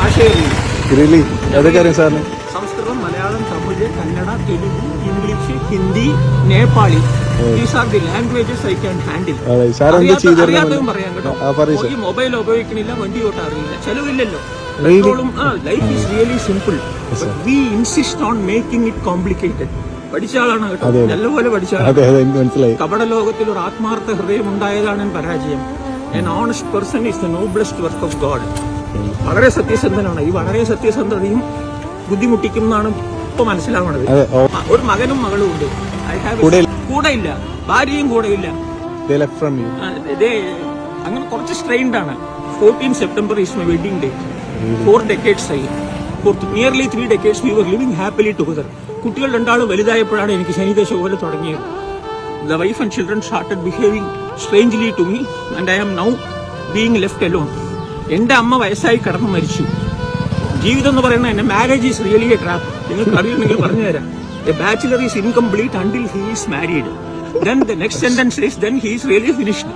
ഭാഷയെ അറിയൂ റിയലി അതൊക്കെ അറിയാം സാറിന്. Sanskrit Malayalam Tamil Kannada Telugu English Hindi Nepali. Languages I can handle അറിയാത്തതും പറയാം കേട്ടോ. ഈ മൊബൈൽ ഉപയോഗിക്കണില്ല വണ്ടി ഓട്ടം അറിയില്ല. ചെലവില്ലല്ലോ. പെട്രോളും ആ life is really simple we insist on making it complicated പഠിച്ച ആളാണ് കേട്ടോ. നല്ലപോലെ പഠിച്ച ആളാണ്. കപട ലോകത്തിൽ ഒരു ആത്മാർത്ഥ ഹൃദയം ഉണ്ടായതാണ് പരാജയം. An honest person is the noblest work of God വളരെ സത്യസന്ധനാണ്. ഈ വളരെ സത്യസന്ധതയും ബുദ്ധിമുട്ടിക്കും എന്നാണ് ഇപ്പൊ ആ, ഒരു മകനും മകളും ഉണ്ട്. കൂടെ ഇല്ല. ഭാര്യയും കൂടെ ഇല്ല അങ്ങനെ കുറച്ച് സ്ട്രെയിൻഡ് ആണ്. Fourteen September is my wedding day four decades ആയി. For nearly three decades we were living happily together കുട്ടികൾ രണ്ടാളും വലുതായപ്പോഴാണ് എനിക്ക് ശനിദേശ പോലെ തുടങ്ങിയത്. The wife and children started behaving strangely to me and I am now being left alone എന്റെ അമ്മ വയസ്സായി കിടന്ന് മരിച്ചു. ജീവിതം എന്ന് പറയുന്നത് എന്റെ marriage is really a trap നിങ്ങൾക്ക് അറിയുമെങ്കിൽ പറഞ്ഞു തരാം. A bachelor is incomplete until he is married then the next sentence is then he is really finished